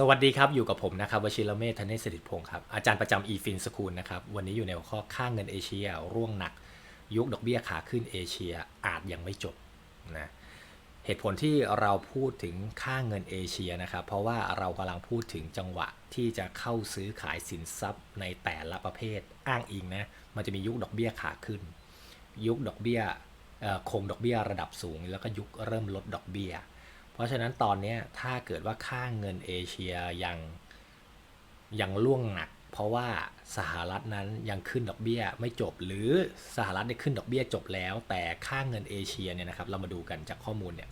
สวัสดีครับ อยู่กับผมนะครับวชิรเมธธเนศสิริพงศ์ครับ อาจารย์ประจำ eFin School นะครับ วันนี้อยู่ในหัวข้อค่างเงินเอเชีย ร่วงหนัก ยุคดอกเบี้ยขาขึ้นเอเชียอาจยังไม่จบนะเหตุผลที่เราพูดถึงค่างเงินเอเชียนะครับ เพราะว่าเรากำลังพูดถึงจังหวะที่จะเข้าซื้อขายสินทรัพย์ในแต่ละประเภทอ้างอิงนะมันจะมียุคดอกเบี้ยขาขึ้น ยุคดอกเบี้ยเอ่อคงดอกเบี้ยระดับสูง แล้วก็ยุคเริ่มลดดอกเบี้ย เพราะฉะนั้นตอนนี้ถ้าเกิดว่าค่าเงินเอเชียยังยังล่วงหนัก เพราะว่าสหรัฐนั้นยังขึ้นดอกเบี้ยไม่จบ หรือสหรัฐได้ขึ้นดอกเบี้ยจบแล้ว แต่ค่าเงินเอเชียเนี่ยนะครับเรามาดูกันจากข้อมูลเนี่ย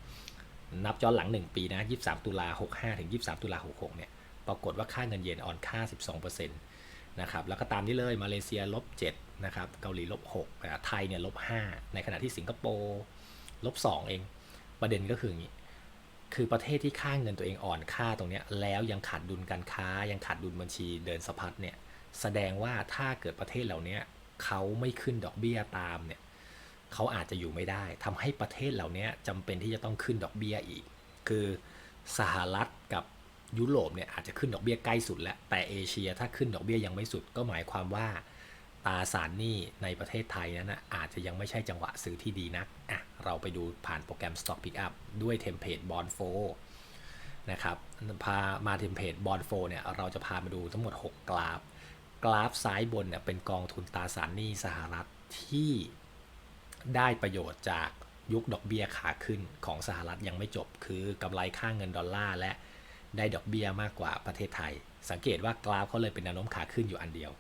นับย้อนหลัง 1 ปีนะ 23 ตุลา65 ถึง 23 ตุลา66 เนี่ย ปรากฏว่าค่าเงินเยนอ่อนค่า 12%นะครับ แล้วก็ตามนี้เลย มาเลเซียลบ7นะครับ เกาหลีลบ6ไทยเนี่ยลบ5ในขณะที่สิงคโปร์ลบ2เอง ประเด็นก็คืออย่างนี้ คือประเทศที่ค่าเงินตัวเองอ่อนค่าตรงนี้แล้วยังขาดดุลการค้า ยังขาดดุลบัญชีเดินสะพัดเนี่ยแสดงว่าถ้าเกิดประเทศเหล่านี้เขาไม่ขึ้นดอกเบี้ยตามเนี่ยเขาอาจจะอยู่ไม่ได้ทำให้ประเทศเหล่านี้ยจำเป็นที่จะต้องขึ้นดอกเบี้ยอีก คือสหรัฐกับยุโรปเนี่ยอาจจะขึ้นดอกเบี้ยใกล้สุดแล้วแต่เอเชียถ้าขึ้นดอกเบี้ยยังไม่สุดก็หมายความว่า ตราสารหนี้ในประเทศไทยนั้นนะอาจจะยังไม่ใช่จังหวะซื้อที่ดีนักอะเราไปดูผ่านโปรแกรม Stock Pickup ด้วยเทมเพลตบอลโฟนะครับพามาเทมเพลตบอลโฟเนี่ยเราจะพามาดูทั้งหมด 6 กราฟ กราฟซ้ายบนเนี่ยเป็นกองทุนตราสารหนี้สหรัฐที่ได้ประโยชน์จากยุคดอกเบี้ยขาขึ้นของสหรัฐยังไม่จบ คือกำไรค่าเงินดอลลาร์และได้ดอกเบี้ยมากกว่าประเทศไทย สังเกตว่ากราฟเขาเลยเป็นแนวโน้มขาขึ้นอยู่อันเดียว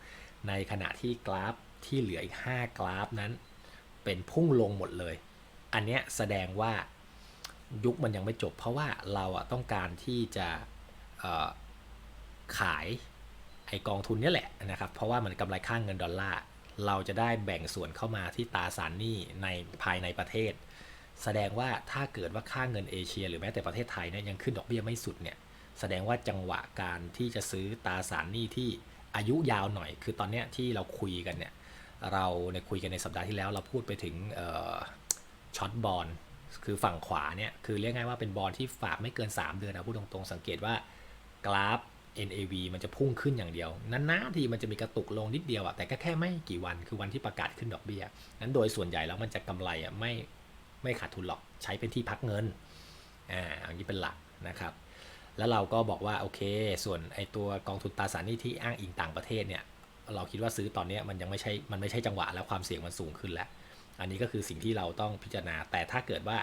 ในขณะที่กราฟที่เหลืออีก 5 กราฟนั้น เป็นพุ่งลงหมดเลย อันเนี้ยแสดงว่ายุคมันยังไม่จบ เพราะว่าเราอะต้องการที่จะขายไอกองทุนนี้แหละนะครับ เพราะว่ามันกำไรค่างเงินดอลลาร์ เราจะได้แบ่งส่วนเข้ามาที่ตราสารหนี้ในภายในประเทศ แสดงว่าถ้าเกิดว่าค่าเงินเอเชีย หรือแม้แต่ประเทศไทยเนี่ยยังขึ้นดอกเบี้ยไม่สุดเนี่ย แสดงว่าจังหวะการที่จะซื้อตราสารหนี้ที่ อายุยาวหน่อย คือตอนเนี้ยที่เราคุยกันเนี่ยเราในคุยกันในสัปดาห์ที่แล้วเราพูดไปถึงช็อตบอลคือฝั่งขวาเนี่ยคือเรียกง่ายว่าเป็นบอลที่ฝากไม่เกิน 3 เดือนนะพูดตรงๆ สังเกตว่ากราฟ NAV มันจะพุ่งขึ้นอย่างเดียวนานๆทีมันจะมีกระตุกลงนิดเดียวอะแต่ก็แค่ไม่กี่วันคือวันที่ประกาศขึ้นดอกเบี้ยนั้นโดยส่วนใหญ่แล้วมันจะกำไรอะไม่ไม่ขาดทุนหรอกใช้เป็นที่พักเงินอ่าอันนี้เป็นหลักนะครับ แล้วเราก็บอกว่าโอเค ส่วนไอตัวกองทุนตราสารหนี้ที่อ้างอิงต่างประเทศเนี่ยเราคิดว่าซื้อตอนนี้มันยังไม่ใช่ มันไม่ใช่จังหวะแล้วความเสี่ยงมันสูงขึ้นแล้ว อันนี้ก็คือสิ่งที่เราต้องพิจารณา แต่ถ้าเกิดว่า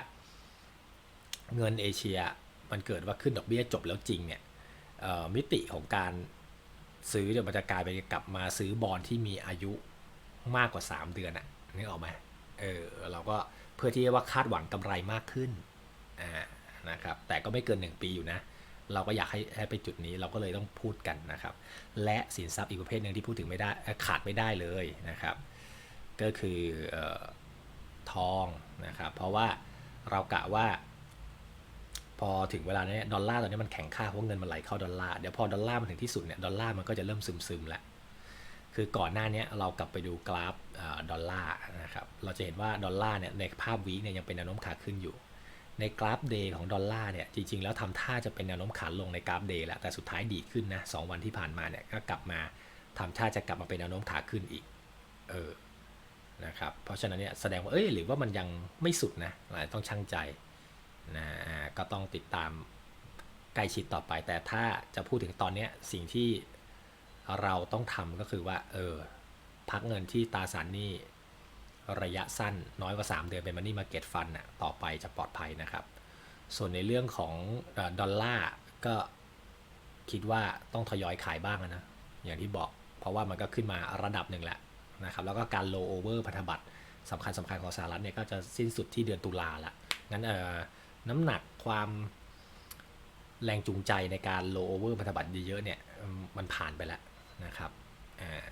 เงินเอเชียมันเกิดว่าขึ้นดอกเบี้ยจบแล้วจริงเนี่ยมิติของการซื้อเดี๋ยวมันจะกลายไปกลับมาซื้อบอลที่มีอายุมากกว่า 3 เดือนอะนึกออกไหมเออเราก็เพื่อที่ว่าคาดหวังกำไรมากขึ้นอ่านะครับแต่ก็ไม่เกิน 1 ปีอยู่นะ เราก็อยากให้ไปจุดนี้เราก็เลยต้องพูดกันนะครับ และสินทรัพย์อีกประเภทหนึ่งที่พูดถึงไม่ได้ขาดไม่ได้เลยนะครับ ก็คือออทองนะครับ เพราะว่าเรากะว่า พอถึงเวลานี้ดอลลาร์ตอนนี้มันแข็งค่าเพราะเงินมันไหลเข้าดอลลาร์เดี๋ยวพอดอลลาร์มันถึงที่สุดเนี่ยดอลลาร์มันก็จะเริ่มซึมซึมๆแล้วคือก่อนหน้านี้เรากลับไปดูกราฟดอลลาร์นะครับ เราจะเห็นว่าดอลลาร์เนี่ยในภาพวีคเนี่ยยังเป็นแนวโน้มขาขึ้นอยู่ ในกราฟเดย์ของดอลลาร์เนี่ยจริงๆ แล้วทำท่าจะเป็นแนวโน้มขาลงในกราฟเดย์แหละแต่สุดท้ายดีขึ้นนะสวันที่ผ่านมาเนี่ยก็กลับมาทำท่าจะกลับมาเป็นแนวโน้มขาขึ้นอีกเออนะครับเพราะฉะนั้นเนี่ยแสดงว่าเอ้ยหรือว่ามันยังไม่สุดนะเราต้องชั่งใจนะก็ต้องติดตามใกล้ชิดต่อไป แต่ถ้าจะพูดถึงตอนเนี้ยสิ่งที่เราต้องทำก็คือว่าเออพักเงินที่ตราสารหนี้ ระยะสั้นน้อยกว่า 3 เดือนเป็นมันนี่มาเก็ตฟันน่ะต่อไปจะปลอดภัยนะครับ ส่วนในเรื่องของดอลลาร์ก็คิดว่าต้องทยอยขายบ้างนะ อย่างที่บอก เพราะว่ามันก็ขึ้นมาระดับหนึ่งแล้วนะครับ แล้วก็การโลโอเวอร์พันธบัตรสำคัญสำคัญของสหรัฐเนี่ยก็จะสิ้นสุดที่เดือนตุลาละงั้นเอ่อน้ำหนักความแรงจูงใจในการโลโอเวอร์พันธบัตรเยอะๆเนี่ยมันผ่านไปแล้วนะครับอ่า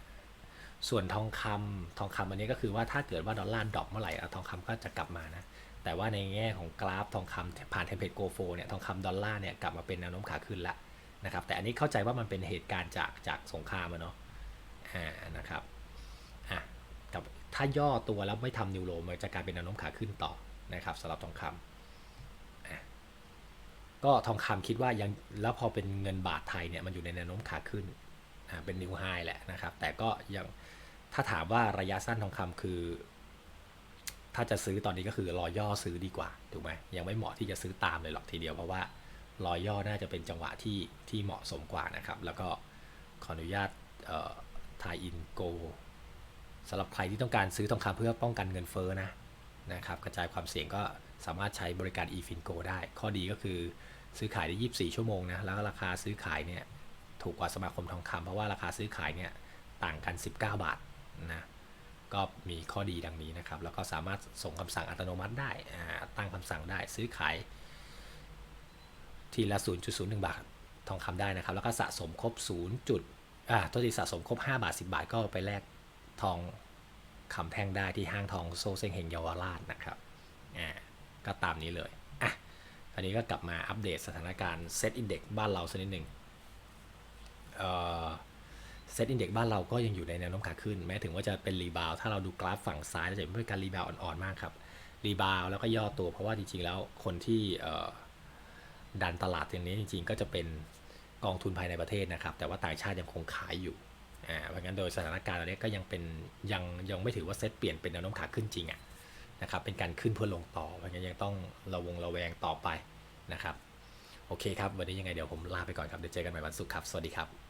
ส่วนทองคำทองคำอันนี้ก็คือว่าถ้าเกิดว่าดอลลาร์ดรอปเมื่อไหร่ทองคำก็จะกลับมานะ แต่ว่าในแง่ของกราฟทองคำผ่านเทมเพลตโกโฟเนี่ยทองคำดอลลาร์เนี่ยกลับมาเป็นแนวโน้มขาขึ้นละนะครับ แต่อันนี้เข้าใจว่ามันเป็นเหตุการณ์จากจากสงครามอะเนาะอ่านะครับอะกับถ้าย่อตัวแล้วไม่ทำนิวโรมันจะกลายเป็นแนวโน้มขาขึ้นต่อนะครับสำหรับทองคำก็ทองคำคิดว่ายังแล้วพอเป็นเงินบาทไทยเนี่ยมันอยู่ในแนวโน้มขาขึ้น เป็นนิวไฮแหละนะครับ แต่ก็ยังถ้าถามว่าระยะสั้นทองคำคือ ถ้าจะซื้อตอนนี้ก็คือรอย่อซื้อดีกว่าถูกไหมยังไม่เหมาะที่จะซื้อตามเลยหรอกทีเดียวเพราะว่ารอย่อน่าจะเป็นจังหวะที่ที่เหมาะสมกว่านะครับ แล้วก็ขออนุญาตทายอินโกสำหรับใครที่ต้องการซื้อทองคำเพื่อป้องกันเงินเฟ้อนะนะครับ กระจายความเสี่ยงก็สามารถใช้บริการ eFinco ได้ ข้อดีก็คือซื้อขายได้ 24 ชั่วโมงนะ แล้วราคาซื้อขายเนี่ย ถูกกว่าสมาคมทองคำเพราะว่าราคาซื้อขายเนี่ยต่างกัน 19 บาทนะก็มีข้อดีดังนี้นะครับ แล้วก็สามารถส่งคำสั่งอัตโนมัติได้ตั้งคำสั่งได้ซื้อขาย ทีละ 0.01 บาททองคำได้นะครับ แล้วก็สะสมครบ 0. จุดอ่าตัวที่สะสมครบ 5 บาท 10 บาทก็ไปแลกทองคำแท่งได้ที่ห้างทองโซเซงเฮงเยาวราชนะครับอ่าก็ตามนี้เลยอะอันนี้ก็กลับมาอัปเดตสถานการณ์เซตอินเด็กซ์บ้านเราสักนิดหนึ่ง เอ่อเซตอินเด็กบ้านเราก็ยังอยู่ในแนวโน้มขาขึ้น แม้ถึงว่าจะเป็นรีบาวถ้าเราดูกราฟฝั่งซ้ายเราจะเห็นว่าเป็นการรีบาวอ่อนๆมากครับรีบาวแล้วก็ย่อตัวเพราะว่าจริงๆ แล้วคนที่ดันตลาดอย่างนี้จริงๆ ก็จะเป็นกองทุนภายในประเทศนะครับ แต่ว่าต่างชาติยังคงขายอยู่อ่าเพราะงั้นโดยสถานการณ์ตอนนี้ก็ยังเป็นยังยังไม่ถือว่าเซตเปลี่ยนเป็นแนวโน้มขาขึ้นจริงอะนะครับเป็นการขึ้นเพื่อลงต่อเพราะงั้นยังต้องระวงระแวงต่อไปนะครับโอเคครับ วันนี้ยังไงเดี๋ยวผมลาไปก่อนครับเดี๋ยวเจอกันใหม่วันศุกร์ครับ สวัสดีครับ